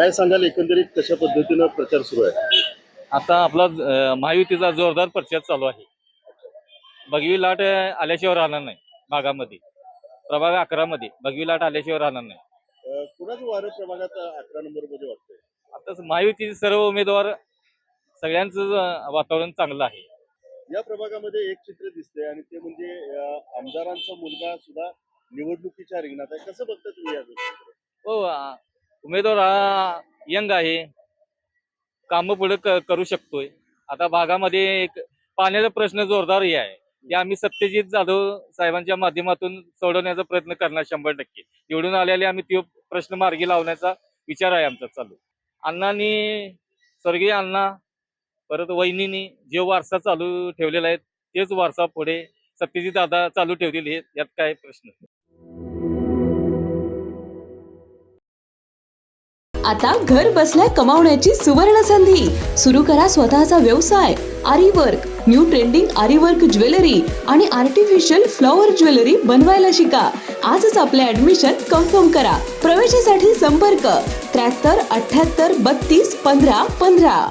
काय सांगाल एकंदरीत कशा पद्धतीनं प्रचार सुरू आहे? आता आपला अं, महायुतीचा जोरदार प्रचार चालू आहे. भगवी लाट अं, आल्याशिवाय राहणार नाही भागामध्ये. प्रभाग अकरा मध्ये भगवी लाट आल्याशिवाय राहणार नाही. अं, कुणाचं वारं प्रभागात अकरा नंबरमध्ये वाटतंय? आता महायुतीचे सर्व उमेदवार सगळ्यांचं अं, वातावरण चांगलं आहे. या प्रभागामध्ये एक चित्र दिसतंय आणि ते म्हणजे अं, आमदारांचा मुलगा सुद्धा निवडणुकीच्या रिंगणात आहे. कसं बघता तुम्ही या गोष्टीकडे? हो उमेदवार हा यंग आहे. कामं पुढे क- करू शकतोय. आता भागामध्ये एक पाण्याचा प्रश्न जोरदार हे आहे. ते आम्ही सत्यजित जाधव साहेबांच्या माध्यमातून सोडवण्याचा प्रयत्न करणार शंभर टक्के. निवडून आलेले आम्ही तो प्रश्न मार्गी लावण्याचा विचार आहे आमचा चालू. अण्णांनी स्वर्गीय अण्णा परत वहिनीनी जे वारसा चालू ठेवलेला आहे तेच वारसा पुढे सत्यजित दादा चालू ठेवतील हे यात काय प्रश्न? आता घर बसल्या कमावण्याची सुवर्ण संधी. सुरू करा स्वतःचा व्यवसाय. Aari work. New trending aari work jewellery आणि आर्टिफिशियल फ्लॉवर ज्वेलरी बनवायला शिका. आजच आपले ऍडमिशन कन्फर्म करा. प्रवेशासाठी संपर्क. त्र्याहत्तर अठ्याहत्तर बत्तीस पंधरा पंधरा.